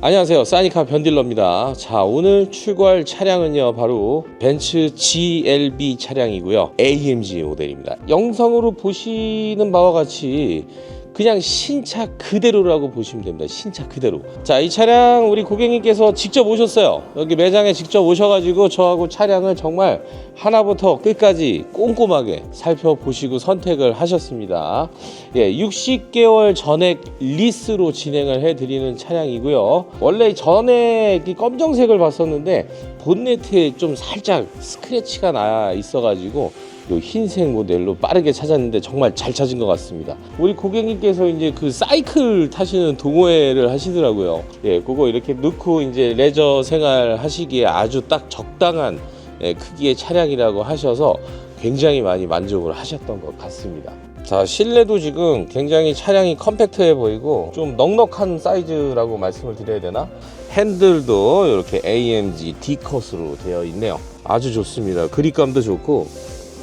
안녕하세요. 사니카 변딜러입니다. 자 오늘 출고할 차량은요 바로 벤츠 GLB 차량이고요. AMG 모델입니다. 영상으로 보시는 바와 같이 그냥 신차 그대로라고 보시면 됩니다. 신차 그대로. 자 이 차량 우리 고객님께서 직접 오셨어요. 여기 매장에 직접 오셔가지고 저하고 차량을 정말 하나부터 끝까지 꼼꼼하게 살펴보시고 선택을 하셨습니다. 예, 60개월 전액 리스로 진행을 해드리는 차량이고요. 원래 전에 이 검정색을 봤었는데 본네트에 좀 살짝 스크래치가 나 있어가지고 요 흰색 모델로 빠르게 찾았는데 정말 잘 찾은 것 같습니다. 우리 고객님께서 이제 그 사이클 타시는 동호회를 하시더라고요. 예, 그거 이렇게 넣고 이제 레저 생활 하시기에 아주 딱 적당한 예, 크기의 차량이라고 하셔서 굉장히 많이 만족을 하셨던 것 같습니다. 자 실내도 지금 굉장히 차량이 컴팩트해 보이고 좀 넉넉한 사이즈라고 말씀을 드려야 되나 핸들도 이렇게 AMG D컷으로 되어 있네요 아주 좋습니다 그립감도 좋고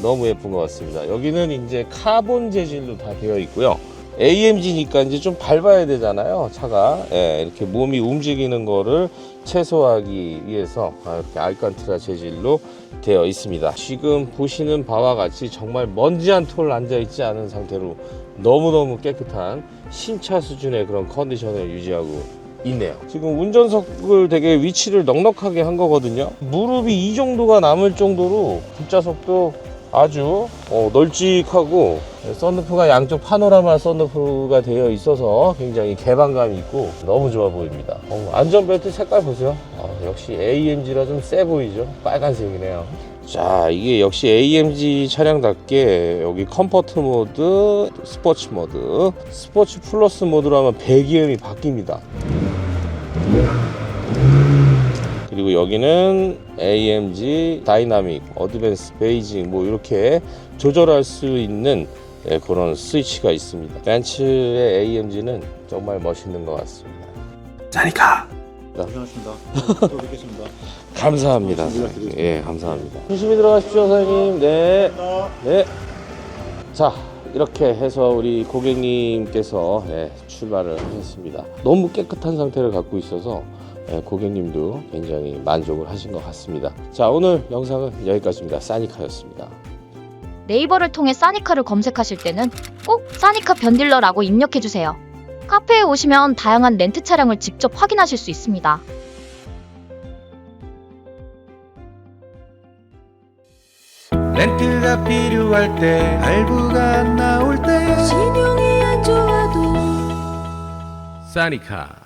너무 예쁜 것 같습니다 여기는 이제 카본 재질로 다 되어 있고요 AMG니까 이제 좀 밟아야 되잖아요 차가 예, 이렇게 몸이 움직이는 거를 최소화하기 위해서 아, 이렇게 알칸트라 재질로 되어 있습니다. 지금 보시는 바와 같이 정말 먼지 한 톨 앉아 있지 않은 상태로 너무너무 깨끗한 신차 수준의 그런 컨디션을 유지하고 있네요. 지금 운전석을 되게 위치를 넉넉하게 한 거거든요. 무릎이 이 정도가 남을 정도로 뒷좌석도 아주 어, 널찍하고 썬루프가 양쪽 파노라마 썬루프가 되어 있어서 굉장히 개방감이 있고 너무 좋아 보입니다. 어, 안전벨트 색깔 보세요. 아, 역시 AMG라 좀 세 보이죠? 빨간색이네요. 자, 이게 역시 AMG 차량답게 여기 컴포트 모드, 스포츠 모드, 스포츠 플러스 모드로 하면 배기음이 바뀝니다. 그리고 여기는 AMG 다이나믹 어드밴스 베이징 뭐 이렇게 조절할 수 있는 예, 그런 스위치가 있습니다. 벤츠의 AMG는 정말 멋있는 것 같습니다. 고생하셨습니다. 또 뵙겠습니다. 감사합니다. 연락드리겠습니다. 예, 감사합니다. 조심히 들어가십시오, 사장님. 네. 네. 자, 이렇게 해서 우리 고객님께서 예, 출발을 하셨습니다. 너무 깨끗한 상태를 갖고 있어서 예, 고객님도 굉장히 만족을 하신 것 같습니다. 자, 오늘 영상은 여기까지입니다. 사니카였습니다. 네이버를 통해 사니카를 검색하실 때는 꼭 사니카 변딜러라고 입력해주세요. 카페에 오시면 다양한 렌트 차량을 직접 확인하실 수 있습니다. 렌트가 필요할 때 할부가 안 나올 때 신용이 안 좋아도 싸니카